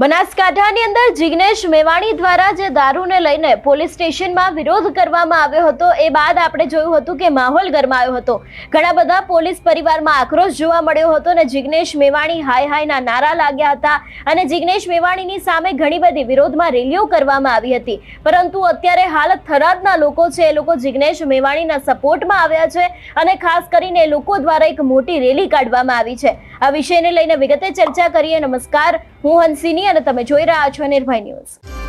બનાસકાંઠાની અંદર જિગ્નેશ મેવાણી દ્વારા જે દારૂને લઈને પોલીસ સ્ટેશનમાં વિરોધ કરવામાં આવ્યો હતો, એ બાદ આપણે જોયું હતું કે માહોલ ગરમાયો હતો. ઘણા બધા પોલીસ પરિવારમાં આક્રોશ જોવા મળ્યો હતો અને જિગ્નેશ મેવાણી હાય હાયના નારા લાગ્યા હતા અને જિગ્નેશ મેવાણીની સામે ઘણી બધી વિરોધમાં રેલીઓ કરવામાં આવી હતી. પરંતુ અત્યારે હાલ થરાદના લોકો છે, એ લોકો જિગ્નેશ મેવાણીના સપોર્ટમાં આવ્યા છે અને ખાસ કરીને એ લોકો દ્વારા એક મોટી રેલી કાઢવામાં આવી છે. આ વિષયને લઈને વિગતે ચર્ચા કરીએ. નમસ્કાર. હું હંસિની અને તમે જોઈ રહ્યા છો નિર્ભય ન્યૂઝ.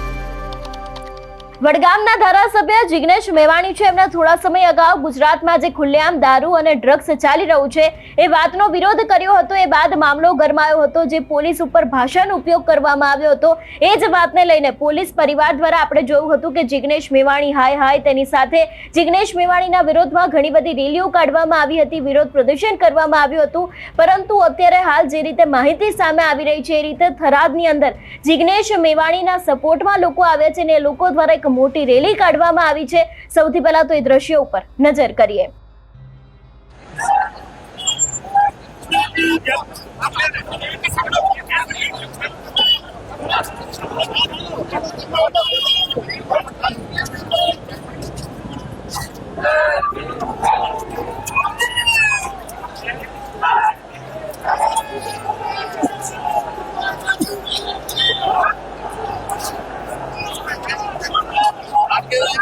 વડગામના ધારાસભ્ય જિગ્નેશ મેવાણી છે. એમના થોડા સમય અગાઉ ગુજરાતમાં જે ખુલ્લેઆમ દારૂ અને ડ્રગ્સ ચાલી રહ્યું છે, એ વાતનો વિરોધ કર્યો હતો. એ બાદ મામલો ગરમાયો હતો, જે પોલીસ ઉપર ભાષાનો ઉપયોગ કરવામાં આવ્યો હતો. એ જ વાતને લઈને પોલીસ પરિવાર દ્વારા આપણે જોયું હતું કે જિગ્નેશ મેવાણી હાય હાય, તેની સાથે જિગ્નેશ મેવાણીના વિરોધમાં ઘણી બધી રેલીઓ કાઢવામાં આવી હતી, વિરોધ પ્રદર્શન કરવામાં આવ્યું હતું. પરંતુ અત્યારે હાલ જે રીતે માહિતી સામે આવી રહી છે, એ રીતે થરાદની અંદર જિગ્નેશ મેવાણીના સપોર્ટમાં લોકો આવ્યા છે અને લોકો દ્વારા એક મોટી રેલી કાઢવામાં આવી છે. સૌથી પહેલા તો એ દ્રશ્યો ઉપર નજર કરીએ.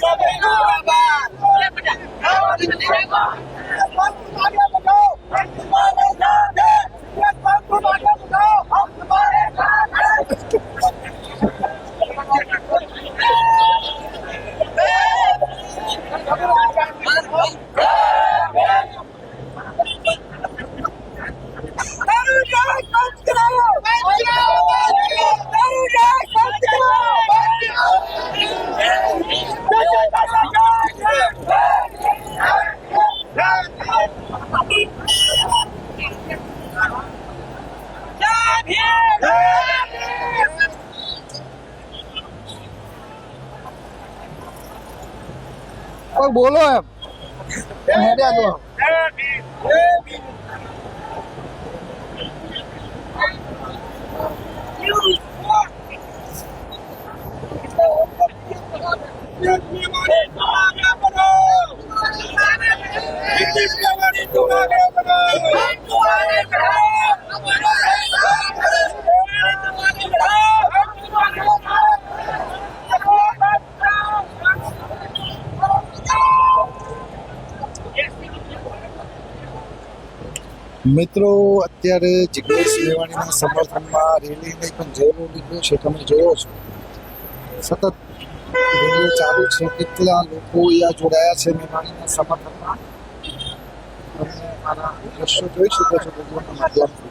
Kau tidak bisa કોઈ બોલો એમ એમ હેડ્યા તો મિત્રો, અત્યારે જિગ્નેશ મેવાણીના સમર્થનમાં રેલીની પણ જયરો નીકળ્યો છે? તમે જોયો છો? સતત રેલીઓ ચાલુ છે. કેટલા લોકો અહીંયા જોડાયા છે મેવાણીના સમર્થનમાં? તમે મારા દ્રશ્યો જોઈ શકો છો વિડીયોના માધ્યમથી.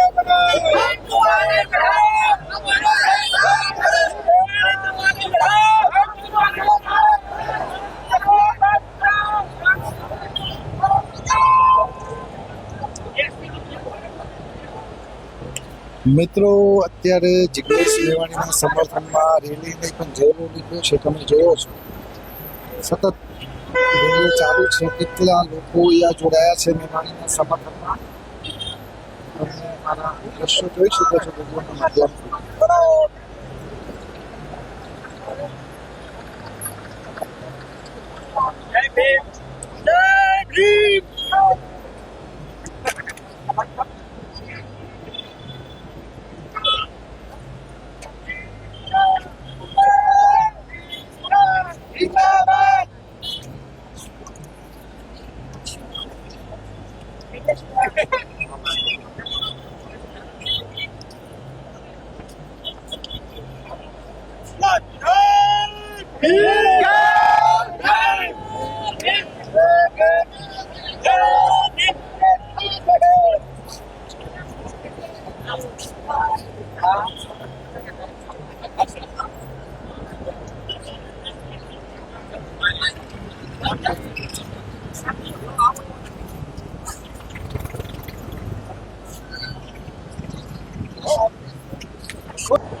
મિત્રો, અત્યારે જિગ્નેશ મેવાણીના સમર્થનમાં રેલીને પણ જયલો નીકળ્યો છે. તમે જોયો છો. સતત રેલીઓ ચાલુ છે. કેટલા લોકો અહીંયા જોડાયા છે મેવાણીના સમર્થનમાં? તમે મારા દ્રશ્યો જોઈ શકો છો વિડીયોના માધ્યમથી. What?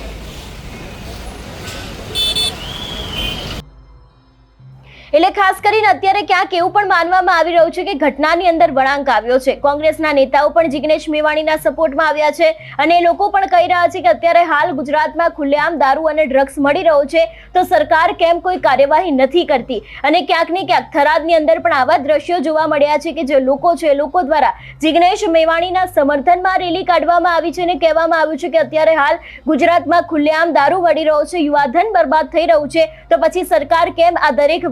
એટલે ખાસ કરીને અત્યારે ક્યાંક એવું પણ માનવામાં આવી રહ્યું છે કે ઘટનાની અંદર વળાંક આવ્યો છે. કોંગ્રેસના નેતાઓ પણ જિગ્નેશ મેવાણીના સપોર્ટમાં આવ્યા છે અને એ લોકો પણ કહી રહ્યા છે કે અત્યારે હાલ ગુજરાતમાં ખુલ્લેઆમ દારૂ અને ડ્રગ્સ મળી રહ્યો છે, તો સરકાર કેમ કોઈ કાર્યવાહી નથી કરતી? અને ક્યાંક ને ક્યાંક થરાદની અંદર પણ આવા દ્રશ્યો જોવા મળ્યા છે કે જે લોકો છે લોકો દ્વારા જિગ્નેશ મેવાણીના સમર્થનમાં રેલી કાઢવામાં આવી છે અને કહેવામાં આવ્યું છે કે અત્યારે હાલ ગુજરાતમાં ખુલ્લેઆમ દારૂ મળી રહ્યો છે, યુવાધન બરબાદ થઈ રહ્યું છે, તો પછી સરકાર કેમ આ દરેક